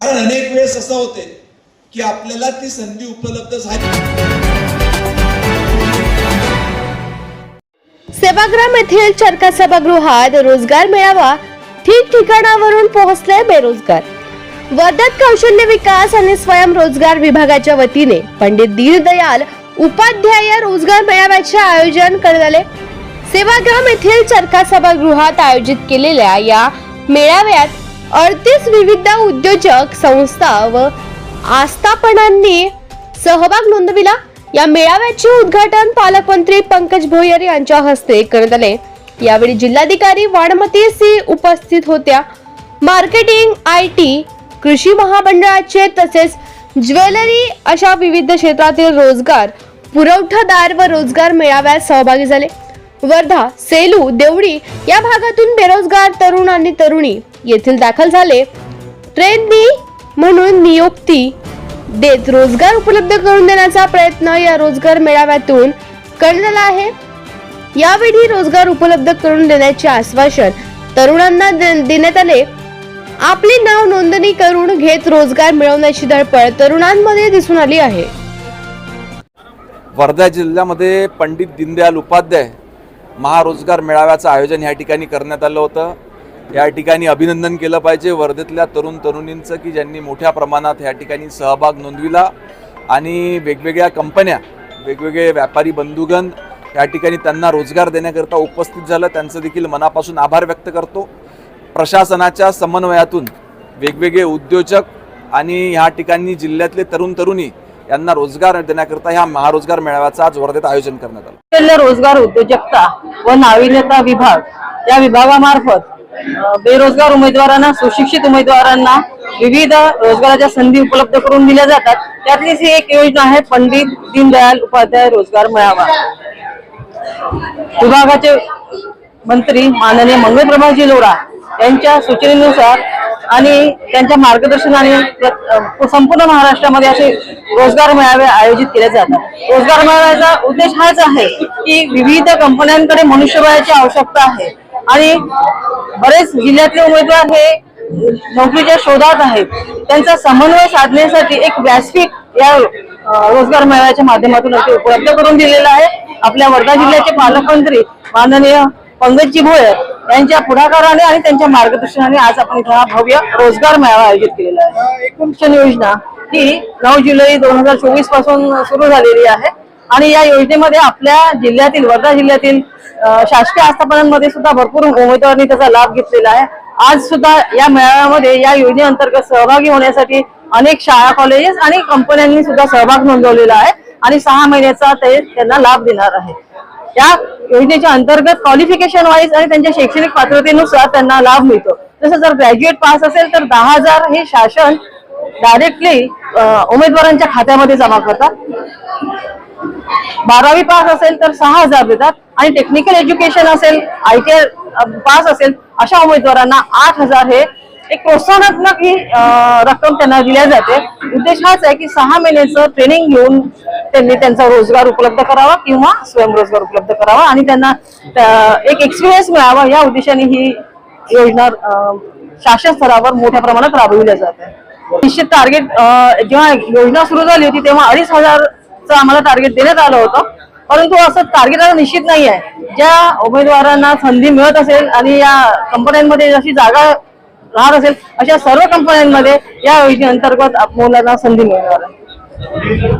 कारण अनेक वेळेस असं होते की आपल्याला ती संधी उपलब्ध झाली. सेवाग्राम येथील चरका सभागृहात रोजगार मेळावा ठिकठिकाणावरून पोहोचले बेरोजगार. वर्धत कौशल्य विकास आणि स्वयंरोजगार विभागाच्या वतीने पंडित दीनदयाल उपाध्याय रोजगार मेळाव्याचे आयोजन करण्यात आले. सेवाग्राम येथील चरका सभागृहात आयोजित केलेल्या या मेळाव्यात अडतीस विविध उद्योजक संस्था व आस्थापनांनी सहभाग नोंदविला. या मेळाव्याचे उद्घाटन पालकमंत्री पंकज भोयर यांच्या हस्ते करण्यात आले. यावेळी जिल्हाधिकारी वाणमती सी उपस्थित होत्या. मार्केटिंग आय टी कृषी महामंडळाचे तसेच ज्वेलरी अशा विविध क्षेत्रातील रोजगार पुरवठादार व रोजगार मेळाव्यात सहभागी झाले. वर्धा सेलू देवळी या भागातून बेरोजगार तरुण आणि तरुणी येथील दाखल झाले. ट्रेननी म्हणून नियुक्ती देत रोजगार उपलब्ध करून देण्याचा प्रयत्न या रोजगार मेळाव्यातून करण्यात आला आहे. यावेळी रोजगार उपलब्ध करून देण्याचे आश्वासन तरुणांना दे- देण्यात आले. आपले नाव नोंदणी करून घेत रोजगार मिळवण्याची धडपड तरुणांमध्ये दिसून आली आहे. वर्धा जिल्ह्यामध्ये पंडित दीनदयाल उपाध्याय महारोजगार मेळाव्याचं आयोजन या ठिकाणी करण्यात आलं होतं. या ठिकाणी अभिनंदन केलं पाहिजे वर्धेतल्या तरुण तरुणींचं की ज्यांनी मोठ्या प्रमाणात या ठिकाणी सहभाग नोंदविला. आणि वेगवेगळ्या कंपन्या वेगवेगळे व्यापारी बंधुगण या ठिकाणी त्यांना रोजगार देण्याकरता उपस्थित झालं. त्यांचं देखील मनापासून आभार व्यक्त करतो. प्रशासनाच्या समन्वयातून वेगवेगळे उद्योजक आणि ह्या ठिकाणी जिल्ह्यातले तरुण तरुणी यांना रोजगार देण्याकरता ह्या महारोजगार मेळाव्याचं आज वर्धेत आयोजन करण्यात आलं. रोजगार उद्योजकता व नाविन्यता विभाग या विभागामार्फत बेरोजगार उमेदवारांना सुशिक्षित उमेदवारांना विविध रोजगाराच्या संधी उपलब्ध करून दिल्या जातात. त्यातलीच ही एक योजना आहे पंडित दीनदयाल उपाध्याय रोजगार मेळावा. विभागाचे मंत्री माननीय मंगलप्रभाजी लोढा यांच्या सूचनेनुसार आणि त्यांच्या मार्गदर्शनाने संपूर्ण महाराष्ट्रामध्ये असे रोजगार मेळावे आयोजित केले जातात. रोजगार मेळाव्याचा उद्देश हाच आहे की विविध कंपन्यांकडे मनुष्यबळाची आवश्यकता आहे. आणि बरेच जिल्ह्यातले उमेदवार हे नोकरीच्या शोधात आहेत. त्यांचा समन्वय साधण्यासाठी एक व्यासपीठ या रोजगार मेळाव्याच्या माध्यमातून उपलब्ध करून दिलेला आहे. आपल्या वर्धा जिल्ह्याचे पालकमंत्री माननीय पंकजी भोयर यांच्या पुढाकाराने आणि त्यांच्या मार्गदर्शनाने आज आपण इथं हा भव्य रोजगार मेळावा आयोजित केलेला आहे. एकूण शिक्षण योजना ही नऊ जुलै दोन हजार चोवीसपासून सुरू झालेली आहे. आणि या योजनेमध्ये आपल्या जिल्ह्यातील वर्धा जिल्ह्यातील शासकीय आस्थापनांमध्ये सुद्धा भरपूर उमेदवारांनी त्याचा लाभ घेतलेला आहे. आज सुद्धा या मेळाव्यामध्ये या योजनेअंतर्गत सहभागी होण्यासाठी अनेक शाळा कॉलेजेस आणि कंपन्यांनी सुद्धा सहभाग नोंदवलेला आहे आणि सहा महिन्याचा ते त्यांना लाभ देणार आहे. या योजनेच्या अंतर्गत क्वालिफिकेशन वाईज आणि त्यांच्या शैक्षणिक पात्रतेनुसार त्यांना लाभ मिळतो. जसं जर ग्रॅज्युएट पास असेल तर दहा हजार हे शासन डायरेक्टली उमेदवारांच्या खात्यामध्ये जमा करतात. बारावी पास असेल तर सहा हजार देतात. आणि टेक्निकल एज्युकेशन असेल आय टी पास असेल अशा उमेदवारांना आठ हजार हे एक प्रोत्साहनात्मक ही रक्कम त्यांना दिल्या जाते. उद्देश हाच आहे की सहा महिन्याचं ट्रेनिंग घेऊन त्यांनी त्यांचा रोजगार उपलब्ध करावा किंवा स्वयंरोजगार उपलब्ध करावा आणि त्यांना एक एक्सपिरियन्स मिळावा. या उद्देशाने ही योजना शासन स्तरावर मोठ्या प्रमाणात राबविल्या जाते. निश्चित टार्गेट जेव्हा योजना सुरू झाली होती तेव्हा अडीच हजार आम्हाला टार्गेट देण्यात आलं होतं. परंतु असं टार्गेट आता निश्चित नाही आहे ज्या उमेदवारांना संधी मिळत असेल आणि या कंपन्यांमध्ये जशी जागा राहत असेल अशा सर्व कंपन्यांमध्ये या योजनेअंतर्गत मुलांना संधी मिळणार आहे.